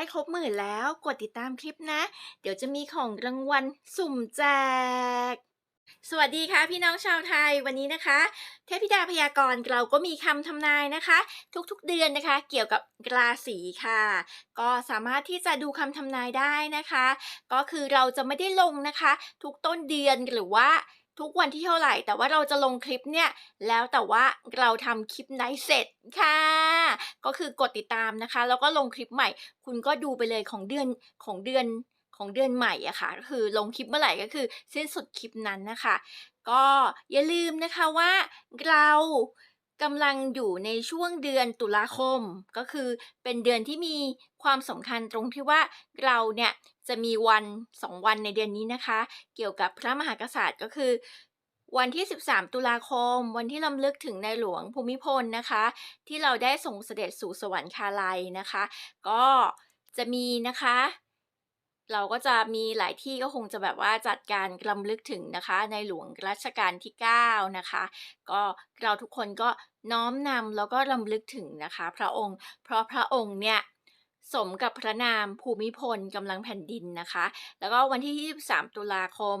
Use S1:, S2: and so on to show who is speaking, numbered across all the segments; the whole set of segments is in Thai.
S1: ล้ครบหมื่นแล้ว กดติดตามคลิปนะ เดี๋ยวจะมีของรางวัลสุ่มแจก สวัสดีค่ะพี่น้องชาวไทยวันนี้นะคะ เทพธิดาพยากรณ์เราก็มีคำทำนายนะคะ ทุกๆเดือนนะคะ เกี่ยวกับราศีค่ะ ก็สามารถที่จะดูคำทำนายได้นะคะ ก็คือเราจะไม่ได้ลงนะคะ ทุกต้นเดือนหรือว่า ทุกวันที่เท่าไหร่ แต่ว่าเราจะลงคลิปเนี่ย แล้วแต่ว่าเราทำคลิปไหนเสร็จค่ะ ก็คือกดติดตามนะคะ แล้วก็ลงคลิปใหม่ คุณก็ดูไปเลยของเดือนของเดือนของเดือนใหม่อะค่ะก็คือลงคลิปเมื่อไหร่ก็คือสิ้นสุดคลิปนั้นนะคะ ก็อย่าลืมนะคะว่าเรากำลังอยู่ในช่วงเดือนตุลาคม ก็คือเป็นเดือนที่มีความสำคัญตรงที่ว่าเราเนี่ย จะมีวันสองวันในเดือนนี้นะคะ เกี่ยวกับพระมหากษัตริย์ก็คือ วันที่ 13 ตุลาคม วันที่ลำลึกถึงในหลวงภูมิพลนะคะ ที่เราได้ส่งเสด็จสู่สวรรคาลัยนะคะ ก็จะมีนะคะเราก็จะมีหลายที่ก็คงจะแบบว่าจัดการรำลึกถึงนะคะ ในหลวงรัชกาลที่ 9 นะคะ ก็เราทุกคนก็น้อมนำแล้วก็รำลึกถึงนะคะ พระองค์ เพราะพระองค์เนี่ย สมกับพระนามภูมิพลกำลังแผ่นดินนะคะ แล้วก็วันที่ 23 ตุลาคม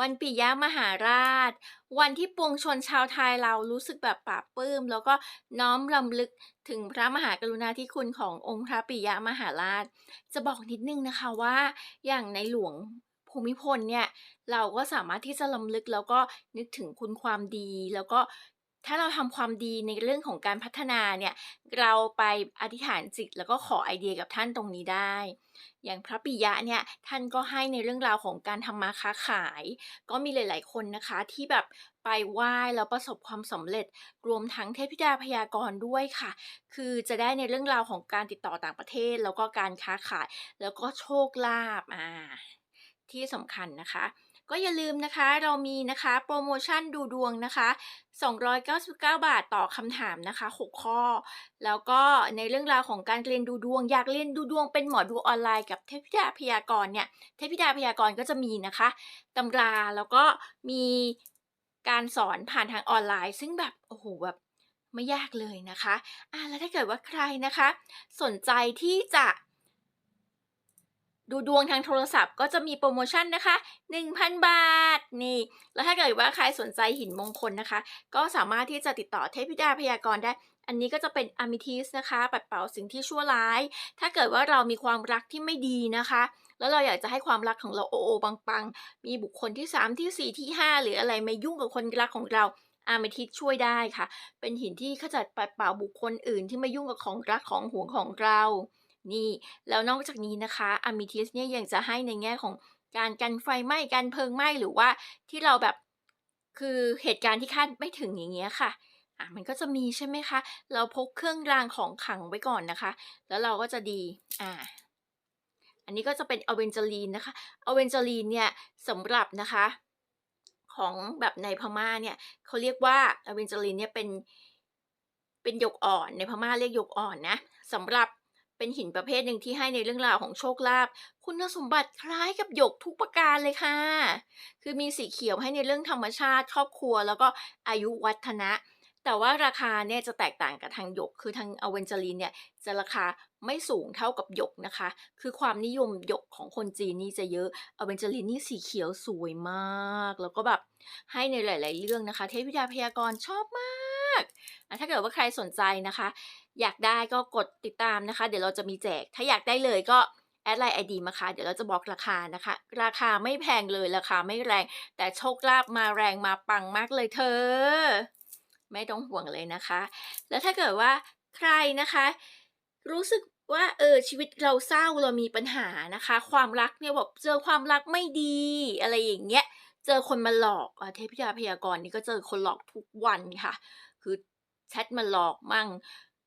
S1: วันปิยมหาราช วันที่ปวงชนชาวไทยเรารู้สึกแบบปลาบปลื้ม แล้วก็น้อมรำลึกถึงพระมหากรุณาธิคุณขององค์พระปิยมหาราช จะบอกนิดนึงนะคะว่าอย่างในหลวงภูมิพลเนี่ยเราก็สามารถที่จะลำลึกแล้วก็นึกถึงคุณความดี แล้วก็ ถ้าเราทำความดีในเรื่องของการพัฒนาเนี่ยเราไปอธิษฐานจิตแล้วก็ขอไอเดียกับท่านตรงนี้ได้ อย่างพระปิยะเนี่ยท่านก็ให้ในเรื่องราวของการทำมาค้าขาย ก็มีหลาย ๆ คนนะคะที่แบบไปไหว้แล้วประสบความสำเร็จรวมทั้งเทพธิดาพยากรณ์ด้วยค่ะ คือจะได้ในเรื่องราวของการติดต่อต่างประเทศ แล้วก็การค้าขาย แล้วก็โชคลาภอ่าที่สำคัญนะคะ ก็อย่าลืมนะคะเรามีนะคะโปรโมชั่นดูดวงนะคะ 299 บาทต่อคำถามนะคะ 6 ข้อ แล้วก็ในเรื่องราวของการเรียนดูดวง อยากเรียนดูดวงเป็นหมอดูออนไลน์กับเทพธิดาพยากรณ์เนี่ยเทพธิดาพยากรณ์ก็จะมีนะคะตำราแล้วก็มีการสอนผ่านทางออนไลน์ ซึ่งแบบโอ้โหแบบไม่ยากเลยนะคะอ่าแล้วถ้าเกิดว่าใครนะคะ สนใจที่จะ ดูดวงทางโทรศัพท์ก็จะมีโปรโมชั่นนะคะ 1,000 บาท นี่ แล้วถ้าเกิดว่าใครสนใจหินมงคลนะคะ ก็สามารถที่จะติดต่อเทพธิดาพยากรณ์ได้ อันนี้ก็จะเป็นอะมิทิสนะคะ ปัดเป่าสิ่งที่ชั่วร้าย ถ้าเกิดว่าเรามีความรักที่ไม่ดีนะคะ แล้วเราอยากจะให้ความรักของเราโอโอปังๆ มีบุคคลที่ 3 ที่ 4 ที่ 5 หรืออะไรมายุ่งกับคนรักของเราอามิทิสช่วยได้ค่ะ เป็นหินที่ขจัดปัดเป่าบุคคลอื่นที่มายุ่งกับของรักของห่วงของเรา นี่ แล้วนอกจากนี้นะคะอะมิทิสเนี่ยยังจะให้ในแง่ของการกันไฟไหม้กันเพลิงไหม้หรือว่าที่เราแบบคือเหตุการณ์ที่คาดไม่ถึงอย่างเงี้ยค่ะอะ มันก็จะมีใช่ไหมคะ เราพกเครื่องรางของขังไว้ก่อนนะคะ แล้วเราก็จะดีอ่าอันนี้ก็จะเป็นอเวนเจลีนนะคะอเวนเจลีนเนี่ยสำหรับนะคะของแบบในพม่าเนี่ยเขาเรียกว่าอเวนเจลีนเนี่ยเป็นเป็นหยกอ่อนในพม่าเรียกหยกอ่อนนะสำหรับ เป็นหินประเภทหนึ่งที่ให้ในเรื่องราวของโชคลาภคุณสมบัติคล้ายกับหยกทุกประการเลยค่ะ คือมีสีเขียวให้ในเรื่องธรรมชาติครอบครัว แล้วก็อายุวัฒนะ แต่ว่าราคาเนี่ยจะแตกต่างกับทางหยก คือทางอเวนเจลีนเนี่ยจะราคาไม่สูงเท่ากับหยกนะคะ คือความนิยมหยกของคนจีนนี่จะเยอะอเวนเจลีนนี่สีเขียวสวยมาก แล้วก็แบบให้ในหลาย ๆ เรื่องนะคะ เทพธิดาพยากรณ์ชอบมาก ถ้าเกิดว่าใครสนใจนะคะ อยากได้ก็กดติดตามนะคะ เดี๋ยวเราจะมีแจก ถ้าอยากได้เลยก็แอดไลน์ไอดีมาค่ะ เดี๋ยวเราจะบอกราคานะคะ ราคาไม่แพงเลยราคาไม่แรง แต่โชคลาภมาแรงมาปังมากเลยเธอ ไม่ต้องห่วงเลยนะคะ แล้วถ้าเกิดว่าใครนะคะ รู้สึกว่าเออชีวิตเราเศร้าเรามีปัญหานะคะ ความรักเนี่ยแบอกเจอความรักไม่ดี อะไรอย่างเงี้ยเจอคนมาหลอกเทพธิดาพยากรณ์นี่ก็เจอคนหลอกทุกวันค่ะ คือแชทมาหลอกมั่ง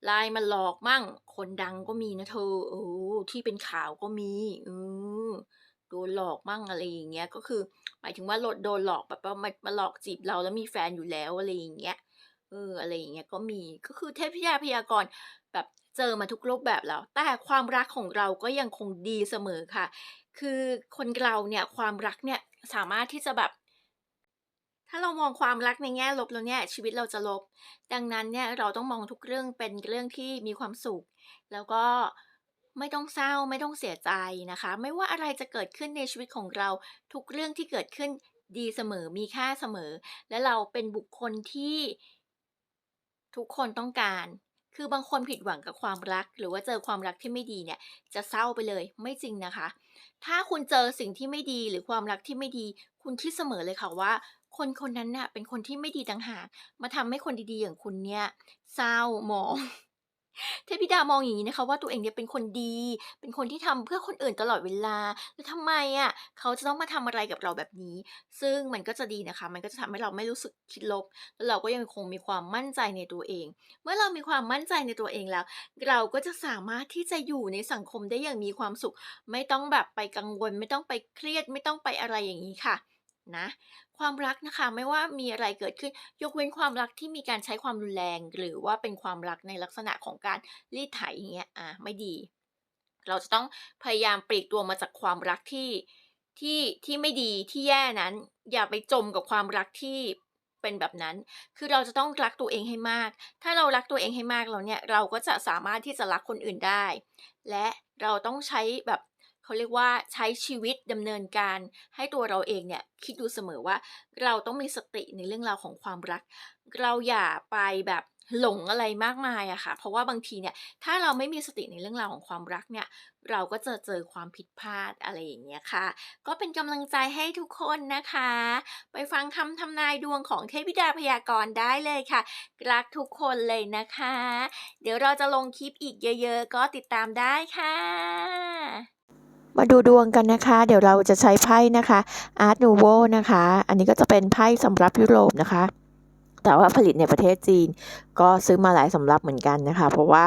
S1: ไลน์มาหลอกมั่ง คนดังก็มีนะเธอเออที่เป็นข่าวก็มีเออโดนหลอกมั่งอะไรอย่างเงี้ยก็คือ หมายถึงว่าโดนหลอกแบบว่ามามาหลอกจีบเราแล้วมีแฟนอยู่แล้วอะไรอย่างเงี้ยเอออะไรอย่างเงี้ยก็มีก็คือเทพธิดาพยากรณ์แบบเจอมาทุกรูปแบบแล้ว แต่ความรักของเราก็ยังคงดีเสมอค่ะ คือคนเราเนี่ยความรักเนี่ยสามารถที่จะแบบาเรามองความรักในแง่ลบแล้วเนี่ยชีวิตเราจะลบ ดังนั้นเนี่ยเราต้องมองทุกเรื่องเป็นเรื่องที่มีความสุข แล้วก็ไม่ต้องเศร้าไม่ต้องเสียใจนะคะ ไม่ว่าอะไรจะเกิดขึ้นในชีวิตของเราทุกเรื่องที่เกิดขึ้นดีเสมอมีค่าเสมอ และเราเป็นบุคคลที่ทุกคนต้องการ คือบางคนผิดหวังกับความรัก หรือว่าเจอความรักที่ไม่ดีเนี่ย จะเศร้าไปเลยไม่จริงนะคะ ถ้าคุณเจอสิ่งที่ไม่ดีหรือความรักที่ไม่ดี คุณคิดเสมอเลยค่ะว่า คนคนนั้นน่ะ เป็นคนที่ไม่ดีต่างหาก มาทำให้คนดีๆอย่างคุณเนี่ยเศร้าหมอง เทพธิดามองอย่างงี้นะคะ ว่าตัวเองเนี่ยเป็นคนดี เป็นคนที่ทำเพื่อคนอื่นตลอดเวลา แล้วทำไมอะเขาจะต้องมาทำอะไรกับเราแบบนี้ ซึ่งมันก็จะดีนะคะ มันก็จะทำให้เราไม่รู้สึกคิดลบ แล้วเราก็ยังคงมีความมั่นใจในตัวเอง เมื่อเรามีความมั่นใจในตัวเองแล้ว เราก็จะสามารถที่จะอยู่ในสังคมได้อย่างมีความสุข ไม่ต้องแบบไปกังวล ไม่ต้องไปเครียด ไม่ต้องไปอะไรอย่างงี้ค่ะ นะความรักนะคะไม่ว่ามีอะไรเกิดขึ้น ยกเว้นความรักที่มีการใช้ความรุนแรง หรือว่าเป็นความรักในลักษณะของการรีดไถอย่างเงี้ยอาไม่ดี เราจะต้องพยายามปลีกตัวมาจากความรักที่ที่ที่ไม่ดีที่แย่นั้น อย่าไปจมกับความรักที่เป็นแบบนั้น คือเราจะต้องรักตัวเองให้มาก ถ้าเรารักตัวเองให้มากแล้วเนี่ยเราก็จะสามารถที่จะรักคนอื่นได้ และเราต้องใช้แบบ เขาเรียกว่าใช้ชีวิตดำเนินการให้ตัวเราเองเนี่ยคิดดูเสมอว่าเราต้องมีสติในเรื่องราวของความรัก เราอย่าไปแบบหลงอะไรมากมายอะค่ะ เพราะว่าบางทีเนี่ย ถ้าเราไม่มีสติในเรื่องราวของความรักเนี่ย เราก็จะเจอความผิดพลาดอะไรอย่างเงี้ยค่ะ ก็เป็นกำลังใจให้ทุกคนนะคะ ไปฟังคำทำนายดวงของเทพิดาพยากรณ์ได้เลยค่ะ รักทุกคนเลยนะคะ เดี๋ยวเราจะลงคลิปอีกเยอะ ๆ ก็ติดตามได้ค่ะ
S2: มาดูดวงกันนะคะ เดี๋ยวเราจะใช้ไพ่นะคะ Art Nouveau นะคะ อันนี้ก็จะเป็นไพ่สำหรับยุโรปนะคะ แต่ว่าผลิตในประเทศจีน ก็ซื้อมาหลายสำรับเหมือนกันนะคะ เพราะว่า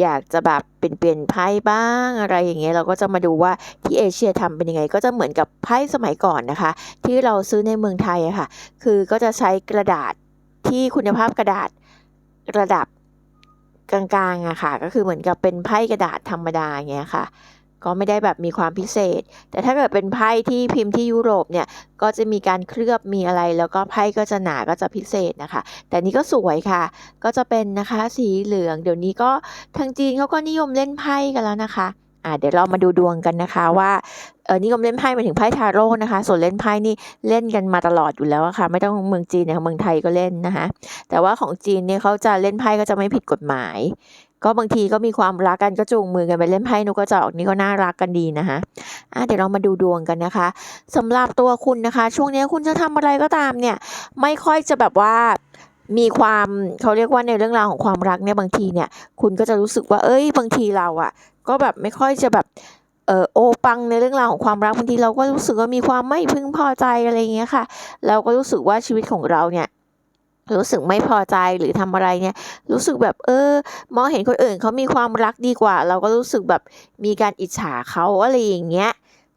S2: อยากจะแบบเปลี่ยนเปลี่ยนไพ่บ้างอะไรอย่างเงี้ยเราก็จะมาดูว่าที่เอเชียทำเป็นยังไง ก็จะเหมือนกับไพ่สมัยก่อนนะคะ ที่เราซื้อในเมืองไทยอะค่ะ คือก็จะใช้กระดาษที่คุณภาพกระดาษระดับกลางๆอะค่ะ ก็คือเหมือนกับเป็นไพ่กระดาษธรรมดาเงี้ยค่ะ ก็ไม่ได้แบบมีความพิเศษ แต่ถ้าเกิดเป็นไพ่ที่พิมพ์ที่ยุโรปเนี่ยก็จะมีการเคลือบมีอะไร แล้วก็ไพ่ก็จะหนาก็จะพิเศษนะคะ แต่นี้ก็สวยค่ะ ก็จะเป็นนะคะสีเหลือง เดี๋ยวนี้ก็ทางจีนเขาก็นิยมเล่นไพ่กันแล้วนะคะ อ่าเดี๋ยวเรามาดูดวงกันนะคะว่าเออนิยมเล่นไพ่มาถึงไพ่ทาโร่นะคะ ส่วนเล่นไพ่นี่เล่นกันมาตลอดอยู่แล้วค่ะ ไม่ต้องเมืองจีนนะคะเมืองไทยก็เล่นนะคะ แต่ว่าของจีนเนี่ยเขาจะเล่นไพ่ก็จะไม่ผิดกฎหมาย ก็บางทีก็มีความรักกันก็จูงมือกันไปเล่นไพ่นกกระจอกนี่ก็น่ารักกันดีนะคะอะเดี๋ยวเรามาดูดวงกันนะคะสำหรับตัวคุณนะคะ ช่วงนี้คุณจะทำอะไรก็ตามเนี่ย ไม่ค่อยจะแบบว่า มีความเขาเรียกว่าในเรื่องราวของความรักเนี่ยบางทีเนี่ย คุณก็จะรู้สึกว่า เอ้ย บางทีเราอะก็แบบไม่ค่อยจะแบบเออโอปังในเรื่องราวของความรักบางทีเราก็รู้สึกว่ามีความไม่พึงพอใจอะไรเงี้ยค่ะ เราก็รู้สึกว่าชีวิตของเราเนี่ยรู้สึกไม่พอใจหรือทำอะไรเนี่ย รู้สึกแบบเออมองเห็นคนอื่นเขามีความรักดีกว่า เราก็รู้สึกแบบมีการอิจฉาเขาอะไรอย่างเงี้ย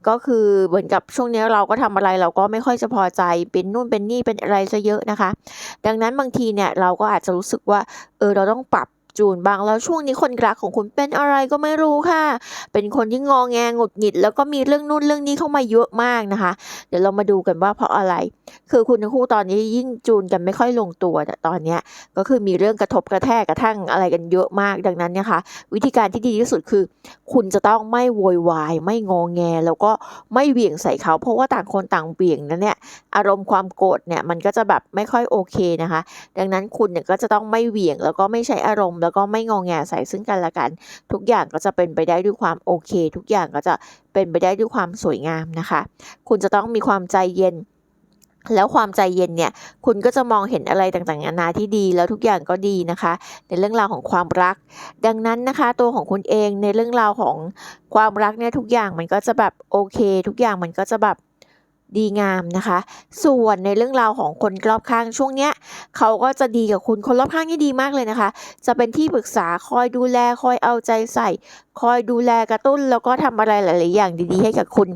S2: ก็คือเหมือนกับช่วงนี้เราก็ทำอะไรเราก็ไม่ค่อยจะพอใจเป็นนู่นเป็นนี่เป็นอะไรซะเยอะนะคะ ดังนั้นบางทีเนี่ยเราก็อาจจะรู้สึกว่าเออเราต้องปรับ จูนบ้างแล้วช่วงนี้คนรักของคุณเป็นอะไรก็ไม่รู้ค่ะ เป็นคนที่งองแงหงุดหงิด แล้วก็มีเรื่องนู่นเรื่องนี้เข้ามาเยอะมากนะคะ เดี๋ยวเรามาดูกันว่าเพราะอะไร คือคุณทั้งคู่ตอนนี้ยิ่งจูนกันไม่ค่อยลงตัวแต่ตอนเนี้ยก็คือมีเรื่องกระทบกระแทกกระทั่งอะไรกันเยอะมากดังนั้นนี่ยค่ะวิธีการที่ดีที่สุดคือ คุณจะต้องไม่โวยวายไม่งองแง แล้วก็ไม่เหวี่ยงใส่เขาเพราะว่าต่างคนต่างเหวี่ยงนั้นเนี่ยอารมณ์ความโกรธเนี่ยมันก็จะแบบไม่ค่อยโอเคนะคะ ดังนั้นคุณเนี่ยก็จะต้องไม่เหวี่ยงแล้วก็ไม่ใช้อารมณ์แล้วก็ไม่งองแงใส่ซึ่งกันและกัน ทุกอย่างก็จะเป็นไปได้ด้วยความโอเค ทุกอย่างก็จะเป็นไปได้ด้วยความสวยงามนะคะ คุณจะต้องมีความใจเย็นแล้วความใจเย็นเนี่ย คุณก็จะมองเห็นอะไรต่างๆนานาที่ดี แล้วทุกอย่างก็ดีนะคะ ในเรื่องราวของความรัก ดังนั้นนะคะ ตัวของคุณเองในเรื่องราวของความรักเนี่ยทุกอย่างมันก็จะแบบโอเค ทุกอย่างมันก็จะแบบ ดีงามนะคะ ส่วนในเรื่องราวของคนรอบข้างช่วงเนี้ยเขาก็จะดีกับคุณคนรอบข้างนี่ดีมากเลยนะคะ จะเป็นที่ปรึกษาคอยดูแลคอยเอาใจใส่ คอยดูแลกระตุ้นแล้วก็ทำอะไรหลาย ๆ อย่างดี ๆ ให้กับคุณ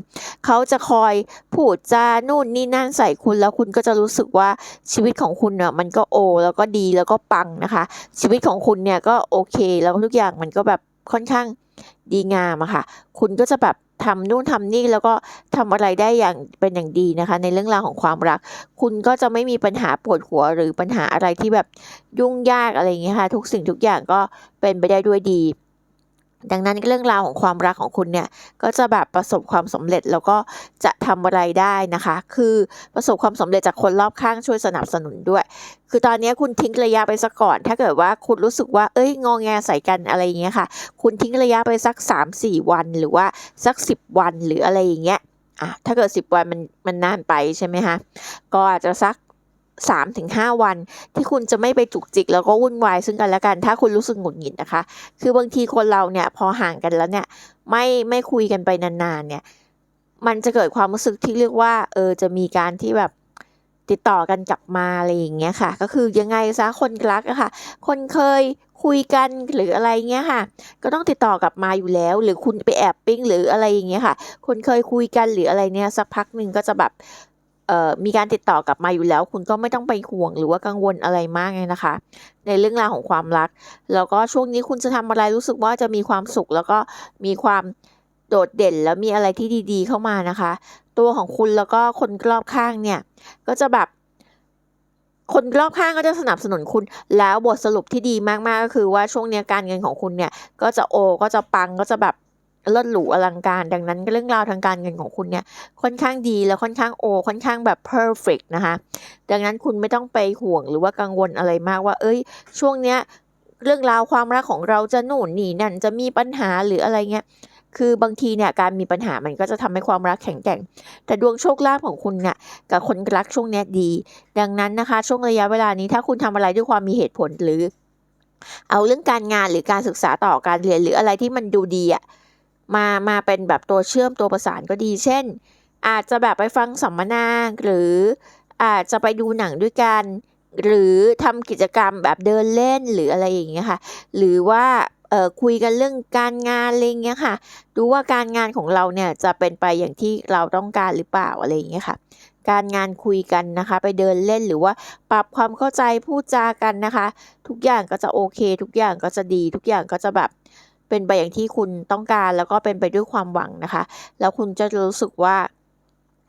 S2: เขาจะคอยพูดจานู่นนี่นั่นใส่คุณแล้วคุณก็จะรู้สึกว่าชีวิตของคุณเน่ะมันก็โอ แล้วก็ดีแล้วก็ปังนะคะ ชีวิตของคุณเนี่ยก็โอเค แล้วทุกอย่างมันก็แบบค่อนข้างดีงามอะค่ะ คุณก็จะแบบ ทำนู่นทำนี่แล้วก็ทำอะไรได้อย่างเป็นอย่างดีนะคะ ในเรื่องราวของความรัก คุณก็จะไม่มีปัญหาปวดหัวหรือปัญหาอะไรที่แบบยุ่งยากอะไรอย่างเงี้ยค่ะ ทุกสิ่งทุกอย่างก็เป็นไปได้ด้วยดี ดังนั้นเรื่องราวของความรักของคุณเนี่ยก็จะแบบประสบความสำเร็จแล้วก็จะทำอะไรได้นะคะ คือประสบความสำเร็จจากคนรอบข้างช่วยสนับสนุนด้วย คือตอนนี้คุณทิ้งระยะไปสักก่อน ถ้าเกิดว่าคุณรู้สึกว่าเอ้ยงอแงใส่กันอะไรอย่างเงี้ยค่ะ คุณทิ้งระยะไปสัก 3-4 วัน หรือว่าสัก 10 วันหรืออะไรอย่างเงี้ยอะถ้าเกิด 10 วันมันมันนานไปใช่ไหมคะก็อาจจะสัก 3-5ถึงวันที่คุณจะไม่ไปจุกจิก แล้วก็วุ่นวายซึ่งกันและกัน ถ้าคุณรู้สึกหงุดหงิดนะคะ คือบางทีคนเราเนี่ยพอห่างกันแล้วเนี่ยไม่ไม่คุยกันไปนานๆเนี่ยมันจะเกิดความรู้สึกที่เรียกว่าเออจะมีการที่แบบติดต่อกันกลับมาอะไรอย่างเงี้ยค่ะ ก็คือยังไงซะคนรักอะค่ะ คนเคยคุยกันหรืออะไรเงี้ยค่ะ ก็ต้องติดต่อกลับมาอยู่แล้ว หรือคุณไปแอบปิ้งหรืออะไรอย่างเงี้ยค่ะ คนเคยคุยกันหรืออะไรเนี่ยสักพักหนึ่งก็จะแบบ มีการติดต่อกลับมาอยู่แล้ว คุณก็ไม่ต้องไปห่วงหรือว่ากังวลอะไรมากเลยนะคะ ในเรื่องราวของความรัก แล้วก็ช่วงนี้คุณจะทำอะไรรู้สึกว่าจะมีความสุข แล้วก็มีความโดดเด่นแล้วมีอะไรที่ดี ๆ เข้ามานะคะ ตัวของคุณแล้วก็คนรอบข้างเนี่ย ก็จะแบบ คนรอบข้างก็จะสนับสนุนคุณ แล้วบทสรุปที่ดีมากๆก็คือว่าช่วงเนี้ยการเงินของคุณเนี่ย ก็จะโอก็จะปังก็จะแบบ เลิศหรูอลังการ ดังนั้นเรื่องราวทางการเงินของคุณเนี่ยค่อนข้างดีแล้วค่อนข้างโอ ค่อนข้างแบบ perfect นะคะดังนั้นคุณไม่ต้องไปห่วงหรือว่ากังวลอะไรมากว่า เอ้ย ช่วงเนี้ยเรื่องราวความรักของเราจะหนุนหนีนั่นจะมีปัญหาหรืออะไรเงี้ยคือบางทีเนี่ยการมีปัญหามันก็จะทำให้ความรักแข็งแกร่ง แต่ดวงโชคลาภของคุณเนี่ยกับคนรักช่วงนี้ดี ดังนั้นนะคะช่วงระยะเวลานี้ถ้าคุณทำอะไรด้วยความมีเหตุผลหรือ เอาเรื่องการงานหรือการศึกษาต่อการเรียนหรืออะไรที่มันดูดีอะ มามาเป็นแบบตัวเชื่อมตัวประสานก็ดี เช่น อาจจะแบบไปฟังสัมมนาหรืออาจจะไปดูหนังด้วยกัน หรือทำกิจกรรมแบบเดินเล่นหรืออะไรอย่างเงี้ยค่ะ หรือว่าเอ่อคุยกันเรื่องการงานอะไรเงี้ยค่ะ ดูว่าการงานของเราเนี่ยจะเป็นไปอย่างที่เราต้องการหรือเปล่าอะไรอย่างเงี้ยค่ะ การงานคุยกันนะคะ ไปเดินเล่นหรือว่าปรับความเข้าใจพูดจากันนะคะ ทุกอย่างก็จะโอเค ทุกอย่างก็จะดี ทุกอย่างก็จะแบบ เป็นไปอย่างที่คุณต้องการแล้วก็เป็นไปด้วยความหวังนะคะ แล้วคุณจะรู้สึกว่า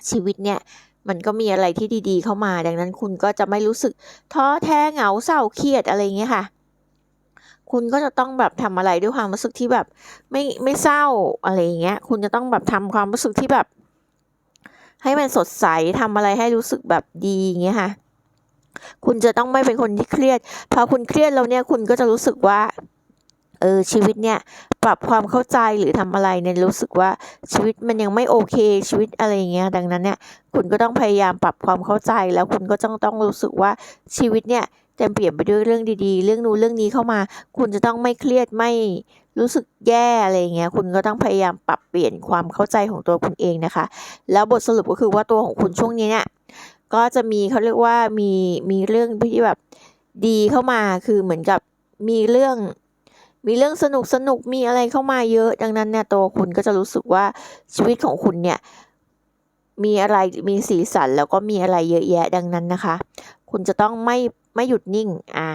S2: ชีวิตเนี่ยมันก็มีอะไรที่ดีๆ เข้ามา ดังนั้นคุณก็จะไม่รู้สึกท้อแท้เหงาเศร้าเครียดอะไรอย่างเงี้ยค่ะ คุณก็จะต้องแบบทำอะไรด้วยความรู้สึกที่แบบไม่ไม่เศร้าอะไรอย่างเงี้ย คุณจะต้องแบบทำความรู้สึกที่แบบ ให้มันสดใสทำอะไรให้รู้สึกแบบดีอย่างเงี้ยค่ะ คุณจะต้องไม่เป็นคนที่เครียด พอคุณเครียดแล้วเนี่ยคุณก็จะรู้สึกว่า ออชีวิตเนี่ยปรับความเข้าใจหรือทำอะไรเนี่ยรู้สึกว่าชีวิตมันยังไม่โอเคชีวิตอะไรอย่างเงี้ยดังนั้นเนี่ยคุณก็ต้องพยายามปรับความเข้าใจแล้วคุณก็ต้องต้องรู้สึกว่าชีวิตเนี่ยเต็มเปลี่ยนไปด้วยเรื่องดีๆ เรื่องนู้นเรื่องนี้เข้ามา คุณจะต้องไม่เครียดไม่รู้สึกแย่อะไรอย่างเงี้ย คุณก็ต้องพยายามปรับเปลี่ยนความเข้าใจของตัวคุณเองนะคะ แล้วบทสรุปก็คือว่าตัวของคุณช่วงนี้เนี่ยก็จะมีเขาเรียกว่ามีมีเรื่องที่แบบดีเข้ามาคือเหมือนกับมีเรื่อง มีเรื่องสนุกสนุกมีอะไรเข้ามาเยอะ ดังนั้นเนี่ยตัวคุณก็จะรู้สึกว่าชีวิตของคุณเนี่ยมีอะไรมีสีสันแล้วก็มีอะไรเยอะแยะดังนั้นนะคะ คุณจะต้องไม่ไม่หยุดนิ่งอ่า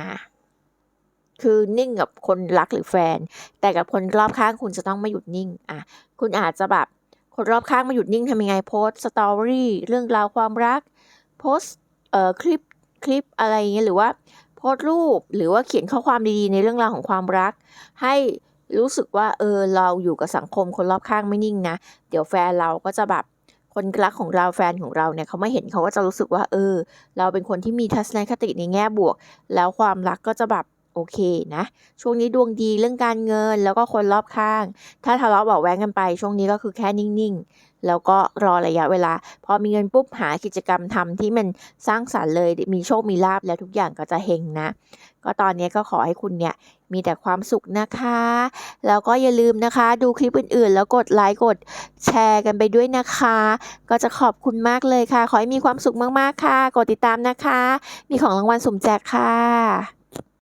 S2: คือนิ่งกับคนรักหรือแฟน แต่กับคนรอบข้างคุณจะต้องไม่หยุดนิ่งอะคุณอาจจะแบบคนรอบข้างไม่หยุดนิ่งทำยังไงโพสสตอรี่เรื่องราวความรักโพสเอ่อคลิปคลิปอะไรเงี้ยหรือว่า โพสต์รูปหรือว่าเขียนข้อความดีๆ ในเรื่องราวของความรัก ให้รู้สึกว่าเออเราอยู่กับสังคมคนรอบข้างไม่นิ่งนะ เดี๋ยวแฟนเราก็จะแบบคนรักของเราแฟนของเราเนี่ยเขาไม่เห็นเขาก็จะรู้สึกว่า เออ เราเป็นคนที่มีทัศนคติในแง่บวก แล้วความรักก็จะแบบโอเคนะ ช่วงนี้ดวงดีเรื่องการเงินแล้วก็คนรอบข้าง ถ้าทะเลาะเบาะแวงกันไป ช่วงนี้ก็คือแค่นิ่งๆ แล้วก็รอระยะเวลา พอมีเงินปุ๊บหากิจกรรมทำที่มันสร้างสรรค์เลยมีโชคมีลาบแล้วทุกอย่างก็จะเฮงนะ ก็ตอนนี้ก็ขอให้คุณเนี่ยมีแต่ความสุขนะคะ แล้วก็อย่าลืมนะคะ ดูคลิปอื่นๆ แล้วกดไลค์กดแชร์กันไปด้วยนะคะ ก็จะขอบคุณมากเลยค่ะ ขอให้มีความสุขมากๆค่ะ กดติดตามนะคะ มีของรางวัลสุ่มแจกค่ะ